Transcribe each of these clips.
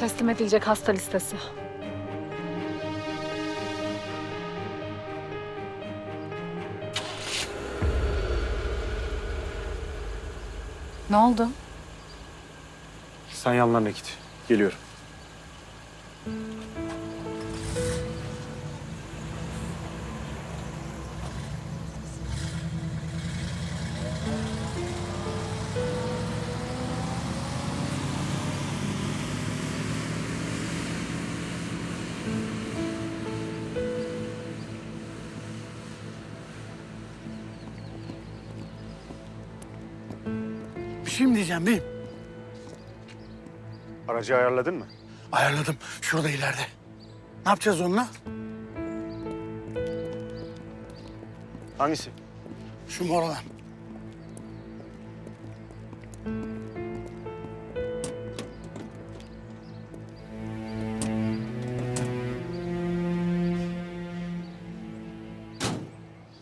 Teslim edilecek hasta listesi. Ne oldu? Sen yanlarına git. Geliyorum. Şey mi diyeceğim beyim? Aracı ayarladın mı? Ayarladım. Şurada ileride. Ne yapacağız onunla? Hangisi? Şu mor olan.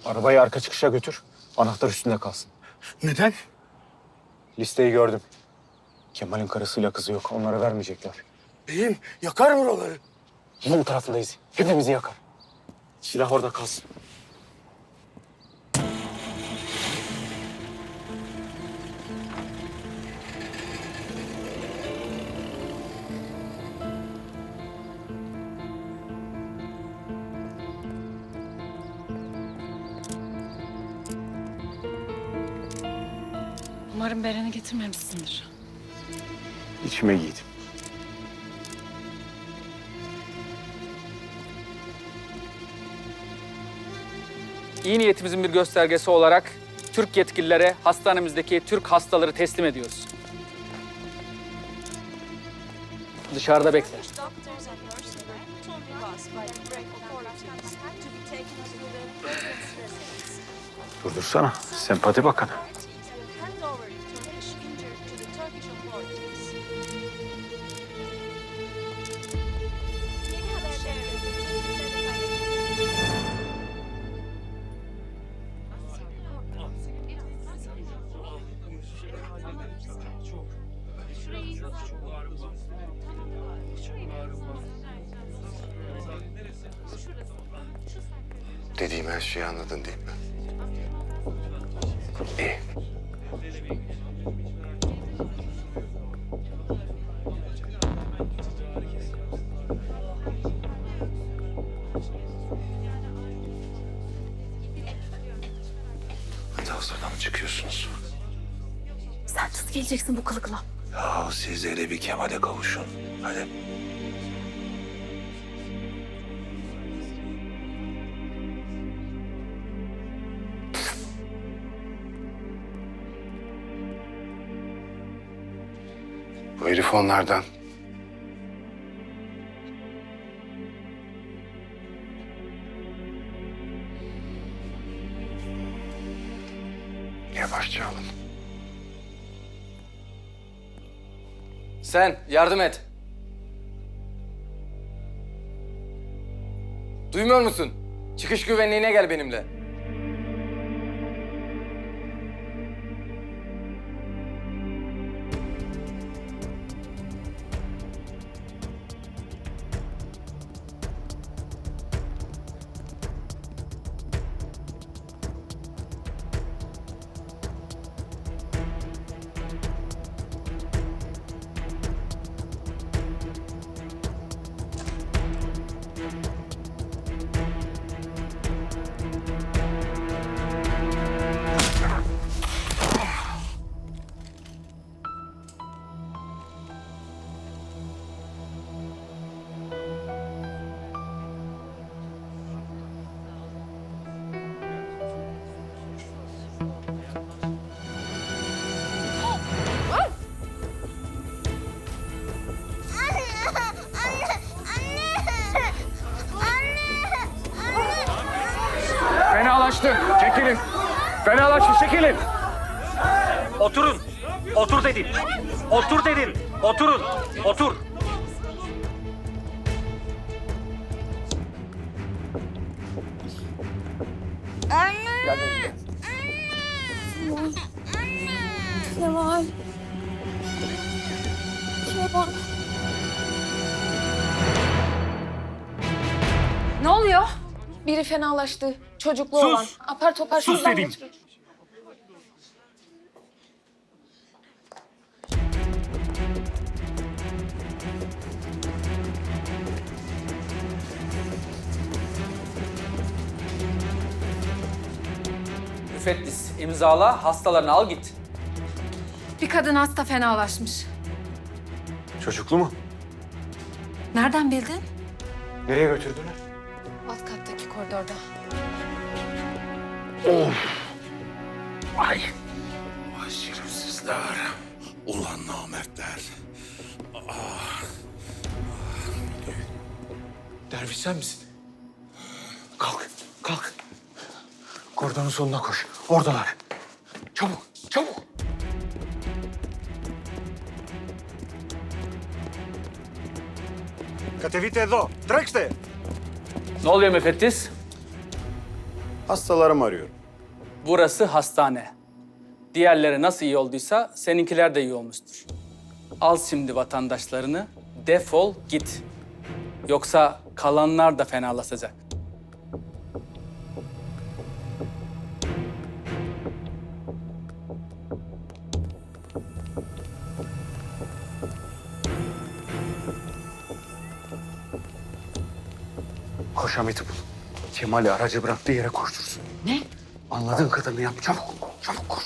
Arabayı arka çıkışa götür. Anahtar üstünde kalsın. Neden? Listeyi gördüm. Kemal'in karısıyla kızı yok. Onlara vermeyecekler. Beyim yakar buraları. Bu tarafındayız. Hepimizi yakar. Silah orada kalsın. Umarım Beren'i getirmemişsindir. İçime giydim. İyi niyetimizin bir göstergesi olarak Türk yetkililere hastanemizdeki Türk hastaları teslim ediyoruz. Dışarıda bekle. Doctors and nurses Dediğim her şeyi anladın değil mi? İyi. Geleceksin bu kılıkla? Ya siz hele bir Kemal'e kavuşun. Hadi. Bu herif onlardan. Sen yardım et. Duymuyor musun? Çıkış güvenliğine gel benimle. Fenalaştı. Çekilin. Fenalaştı. Çekilin. Oturun. Otur dedim. Otur dedim. Oturun. Otur. Kemal. Kemal. Biri fenalaştı. Çocuklu Sus! olan. Apar topar Sus şuradan dedim. götürün. Müfettis imzala hastalarını al git. Bir kadın hasta fenalaşmış. Çocuklu mu? Nereden bildin? Nereye götürdüler? Alt kattaki koridorda. Vay şerefsizler. Ulan namertler. Derviş sen misin? Kalk, kalk. Koridorun sonuna koş. Oradalar. Çabuk, çabuk. Κατεβείτε εδώ. Τρέξτε. Ne oluyor müfettis? Hastalarımı arıyorum. Burası hastane. Diğerleri nasıl iyi olduysa seninkiler de iyi olmuştur. Al şimdi vatandaşlarını, defol git. Yoksa kalanlar da fenalaşacak. Koş Hamit'i bul. Kemal'i aracı bıraktığı yere koştursun. Ne? Anladığın kadarını yap. Çabuk, çabuk koş.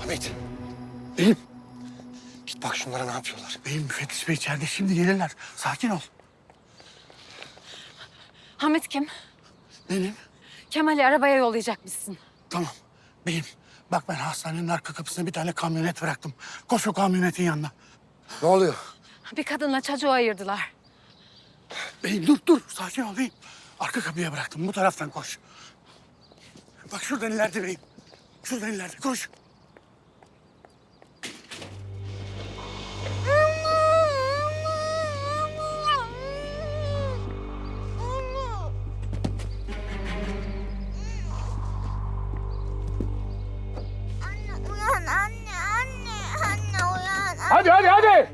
Hamit. Beyim. Git bak şunlara ne yapıyorlar. Beyim müfettiş bey içeride şimdi gelirler. Sakin ol. Hamit kim? Benim. Kemal'i arabaya yollayacakmışsın. Tamam. Beyim. Bak ben hastanenin arka kapısına bir tane kamyonet bıraktım. Koş o kamyonetin yanına. Ne oluyor? Bir kadınla çocuğu ayırdılar. Beyim dur dur. Sakin ol beyim. Arka kapıya bıraktım. Bu taraftan koş. Bak şuradan ileride beyim. Şuradan ileride koş. Hadi hadi hadi.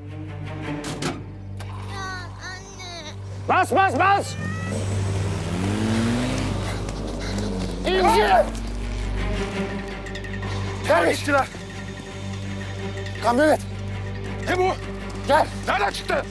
Bas bas bas. İnci. Kardeş. Kamyonet. Ne bu? Gel. Nereden çıktı?